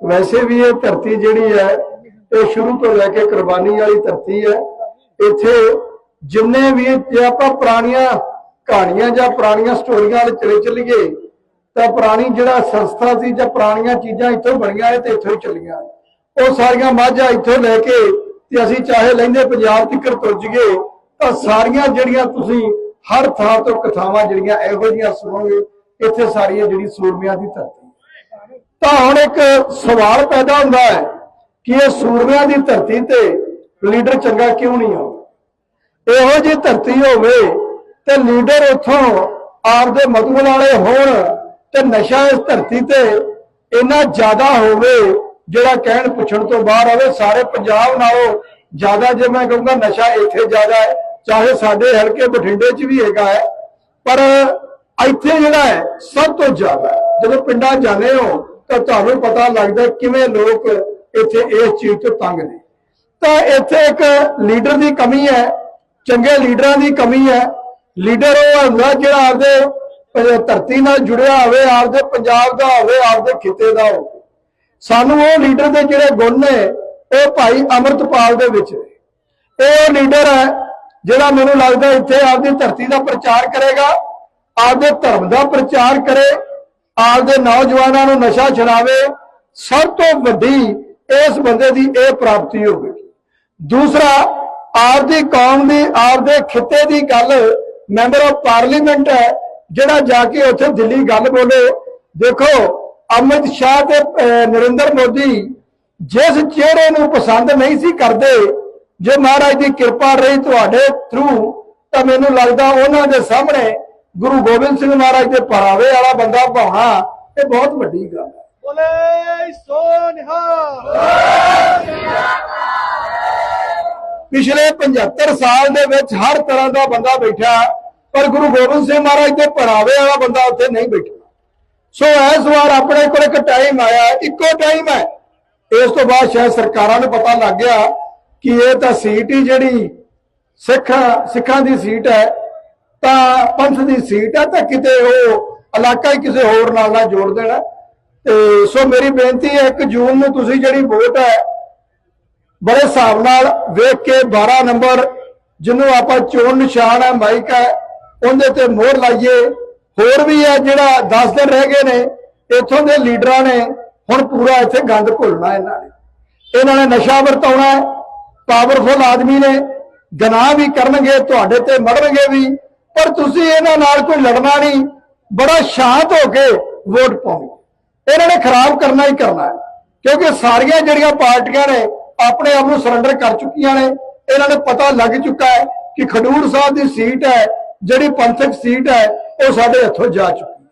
ਵੈਸੇ ਵੀ ਇਹ ਧਰਤੀ ਜਿਹੜੀ ਹੈ, ਇਹ ਸ਼ੁਰੂ ਤੋਂ ਲੈ ਕੇ ਕੁਰਬਾਨੀ ਵਾਲੀ ਧਰਤੀ ਹੈ। ਇੱਥੇ ਜਿੰਨੇ ਵੀ ਜੇ ਆਪਾਂ ਪੁਰਾਣੀਆਂ ਕਹਾਣੀਆਂ ਜਾਂ ਪੁਰਾਣੀਆਂ ਸਟੋਰੀਆਂ ਵਾਲੇ ਚਲੇ ਚੱਲੀਏ, ਤਾਂ ਪੁਰਾਣੀ ਜਿਹੜਾ ਸੰਸਥਾ ਸੀ ਜਾਂ ਪੁਰਾਣੀਆਂ ਚੀਜ਼ਾਂ ਇੱਥੋਂ ਬਣੀਆਂ ਇਹ ਤੇ ਇੱਥੋਂ ਹੀ ਚੱਲੀਆਂ ਉਹ ਸਾਰੀਆਂ ਮਾਝਾਂ ਇੱਥੋਂ ਲੈ ਕੇ ਤੇ ਅਸੀਂ ਚਾਹੇ ਲੈਂਦੇ ਪੰਜਾਬ ਤੱਕ ਤੁਰ ਜੀਏ ਤਾਂ ਸਾਰੀਆਂ ਜਿਹੜੀਆਂ ਤੁਸੀਂ ਹਰ ਥਾਂ ਤੋਂ ਕਥਾਵਾਂ ਜਿਹੜੀਆਂ ਇਹੋ ਜਿਹੀਆਂ ਸੁਣੋਗੇ, ਇੱਥੇ ਸਾਰੀਆਂ ਜਿਹੜੀ ਸੂਰਮਿਆਂ ਦੀ ਧਰਤੀ ਤਾਂ ਹੁਣ ਇੱਕ ਸਵਾਲ ਪੈਦਾ ਹੁੰਦਾ ਹੈ ਕਿ ਇਹ ਸੂਰਮਿਆਂ ਦੀ ਧਰਤੀ ਤੇ ਲੀਡਰ ਚੰਗਾ ਕਿਉਂ ਨਹੀਂ ਆਉਂਦਾ ਇਹੋ ਜਿਹੀ ਧਰਤੀ ਹੋਵੇ ਤੇ ਲੀਡਰ ਉੱਥੋਂ ਆਪਦੇ ਮਤਲਬ ਵਾਲੇ ਹੋਣ ਤੇ ਨਸ਼ਾ ਇਸ ਧਰਤੀ ਤੇ ਇੰਨਾ ਜ਼ਿਆਦਾ ਹੋਵੇ, ਜਿਹੜਾ ਕਹਿਣ ਪੁੱਛਣ ਤੋਂ ਬਾਹਰ ਆਵੇ, ਸਾਰੇ ਪੰਜਾਬ ਨਾਲੋਂ ਜ਼ਿਆਦਾ ਜੇ ਮੈਂ ਕਹੂੰਗਾ ਨਸ਼ਾ ਇੱਥੇ ਜ਼ਿਆਦਾ ਹੈ, ਚਾਹੇ ਸਾਡੇ ਹਲਕੇ ਬਠਿੰਡੇ 'ਚ ਵੀ ਹੈਗਾ ਹੈ, ਪਰ ਇੱਥੇ ਜਿਹੜਾ ਹੈ ਸਭ ਤੋਂ ਜ਼ਿਆਦਾ ਜਦੋਂ ਪਿੰਡਾਂ ਜਾਂਦੇ ਹੋ ਤਾਂ ਤੁਹਾਨੂੰ ਪਤਾ ਲੱਗਦਾ ਕਿਵੇਂ ਲੋਕ ਇੱਥੇ ਇਸ ਚੀਜ਼ ਤੋਂ ਤੰਗ ਨੇ। ਤਾਂ ਇੱਥੇ ਇੱਕ ਲੀਡਰ ਦੀ ਕਮੀ ਹੈ, ਚੰਗੇ ਲੀਡਰਾਂ ਦੀ ਕਮੀ ਹੈ। ਲੀਡਰ ਉਹ ਹੁੰਦਾ ਜਿਹੜਾ ਆਪਦੇ ਧਰਤੀ ਨਾਲ ਜੁੜਿਆ ਹੋਵੇ, ਆਪਦੇ ਪੰਜਾਬ ਦਾ ਹੋਵੇ, ਆਪਦੇ ਖਿੱਤੇ ਦਾ ਹੋਵੇ। ਸਾਨੂੰ ਉਹ ਲੀਡਰ ਦੇ ਜਿਹੜੇ ਗੁਣ ਨੇ, ਉਹ ਭਾਈ ਅਮਰਤਪਾਲ ਦੇ ਵਿੱਚ ਨੇ। ਇਹ ਉਹ ਲੀਡਰ ਹੈ, ਜਿਹੜਾ ਮੈਨੂੰ ਲੱਗਦਾ ਇੱਥੇ ਆਪਦੀ ਧਰਤੀ ਦਾ ਪ੍ਰਚਾਰ ਕਰੇਗਾ, ਆਪਦੇ ਧਰਮ ਦਾ ਪ੍ਰਚਾਰ ਕਰੇ ਆਪਦੇ ਨੌਜਵਾਨਾਂ ਨੂੰ ਨਸ਼ਾ ਛਡਾਵੇ, ਸਭ ਤੋਂ ਵੱਡੀ ਇਸ ਬੰਦੇ ਦੀ ਇਹ ਪ੍ਰਾਪਤੀ ਹੋਵੇਗੀ ਦੂਸਰਾ, ਆਪਦੀ ਕੌਮ ਦੀ, ਆਪਦੇ ਖਿੱਤੇ ਦੀ ਗੱਲ ਮੈਂਬਰ ਆਫ ਪਾਰਲੀਮੈਂਟ ਹੈ, ਜਿਹੜਾ ਜਾ ਕੇ ਉੱਥੇ ਦਿੱਲੀ ਗੱਲ ਬੋਲੇ। ਦੇਖੋ ਅਮਿਤ ਸ਼ਾਹ ਤੇ ਨਰਿੰਦਰ ਮੋਦੀ ਜਿਸ ਚਿਹਰੇ ਨੂੰ ਪਸੰਦ ਨਹੀਂ ਸੀ ਕਰਦੇ, ਜੇ ਮਹਾਰਾਜ ਦੀ ਕਿਰਪਾ ਰਹੀ ਤੁਹਾਡੇ ਥਰੂ ਤਾਂ ਮੈਨੂੰ ਲੱਗਦਾ ਉਹਨਾਂ ਦੇ ਸਾਹਮਣੇ ਗੁਰੂ ਗੋਬਿੰਦ ਸਿੰਘ ਮਹਾਰਾਜ ਦੇ ਪਰਾਵੇ ਵਾਲਾ ਬੰਦਾ ਭਾਉਣਾ ਇਹ ਬਹੁਤ ਵੱਡੀ ਗੱਲ ਹੈ। ਬੋਲੇ ਸੋਨਿਹਾ ਪਿਛਲੇ 75 ਸਾਲ ਦੇ ਵਿੱਚ ਹਰ ਤਰ੍ਹਾਂ ਦਾ ਬੰਦਾ ਬੈਠਾ ਪਰ ਗੁਰੂ ਗੋਬਿੰਦ ਸਿੰਘ ਮਹਾਰਾਜ ਦੇ ਪਰਾਵੇ ਵਾਲਾ ਬੰਦਾ ਉੱਥੇ ਨਹੀਂ ਬੈਠਾ। ਸੋ ਇਸ ਵਾਰ ਆਪਣੇ ਕੋਲ ਇੱਕ ਟਾਈਮ ਆਇਆ ਇੱਕੋ ਟਾਈਮ ਹੈ। ਇਸ ਤੋਂ ਬਾਅਦ ਸ਼ਾਇਦ ਸਰਕਾਰਾਂ ਨੂੰ ਪਤਾ ਲੱਗ ਗਿਆ ਕਿ ਇਹ ਤਾਂ ਸੀਟ ਹੀ ਜਿਹੜੀ ਸਿੱਖ ਸਿੱਖਾਂ ਦੀ ਸੀਟ ਹੈ ਤਾਂ ਪੰਥ ਦੀ ਸੀਟ ਹੈ ਤਾਂ ਕਿਤੇ ਉਹ ਇਲਾਕਾ ਹੀ ਕਿਸੇ ਹੋਰ ਨਾਲ ਨਾ ਜੋੜ ਦੇਣਾ। ਤੇ ਸੋ ਮੇਰੀ ਬੇਨਤੀ ਹੈ 1 ਜੂਨ ਨੂੰ ਤੁਸੀਂ ਜਿਹੜੀ ਵੋਟ ਹੈ, ਬੜੇ ਹਿਸਾਬ ਨਾਲ ਵੇਖ ਕੇ 12 ਨੰਬਰ ਜਿਹਨੂੰ ਆਪਾਂ ਚੋਣ ਨਿਸ਼ਾਨ ਹੈ, ਮਾਈਕ ਹੈ, ਉਹਦੇ ਤੇ ਮੋਹਰ ਲਾਈਏ। ਹੋਰ ਵੀ ਹੈ ਜਿਹੜਾ 10 ਦਿਨ ਰਹਿ ਗਏ ਨੇ, ਇੱਥੋਂ ਦੇ ਲੀਡਰਾਂ ਨੇ, ਹੁਣ ਪੂਰਾ ਇੱਥੇ ਗੰਦ ਘੋਲਣਾ ਇਹਨਾਂ ਨੇ। ਇਹਨਾਂ ਨੇ ਨਸ਼ਾ ਵਰਤਾਉਣਾ ਹੈ ਪਾਵਰਫੁਲ ਆਦਮੀ ਨੇ, ਗਨਾਹ ਵੀ ਕਰਨਗੇ, ਤੁਹਾਡੇ ਤੇ ਮਰਨਗੇ ਵੀ। ਪਰ ਤੁਸੀਂ ਇਹਨਾਂ ਨਾਲ ਕੋਈ ਲੜਨਾ ਨਹੀਂ। ਬੜਾ ਸ਼ਾਂਤ ਹੋ ਕੇ ਵੋਟ ਪਾਓ। ਇਹਨਾਂ ਨੇ ਖਰਾਬ ਕਰਨਾ ਹੀ ਕਰਨਾ ਹੈ। ਕਿਉਂਕਿ ਸਾਰੀਆਂ ਜਿਹੜੀਆਂ ਪਾਰਟੀਆਂ ਨੇ ਆਪਣੇ ਆਪ ਨੂੰ ਸਰੈਂਡਰ ਕਰ ਚੁੱਕੀਆਂ ਨੇ। ਇਹਨਾਂ ਨੂੰ ਪਤਾ ਲੱਗ ਚੁੱਕਾ ਹੈ ਕਿ ਖਡੂਰ ਸਾਹਿਬ ਦੀ ਸੀਟ ਹੈ, ਜਿਹੜੀ ਪੰਥਕ ਸੀਟ ਹੈ, ਉਹ ਸਾਡੇ ਹੱਥੋਂ ਜਾ ਚੁੱਕੀ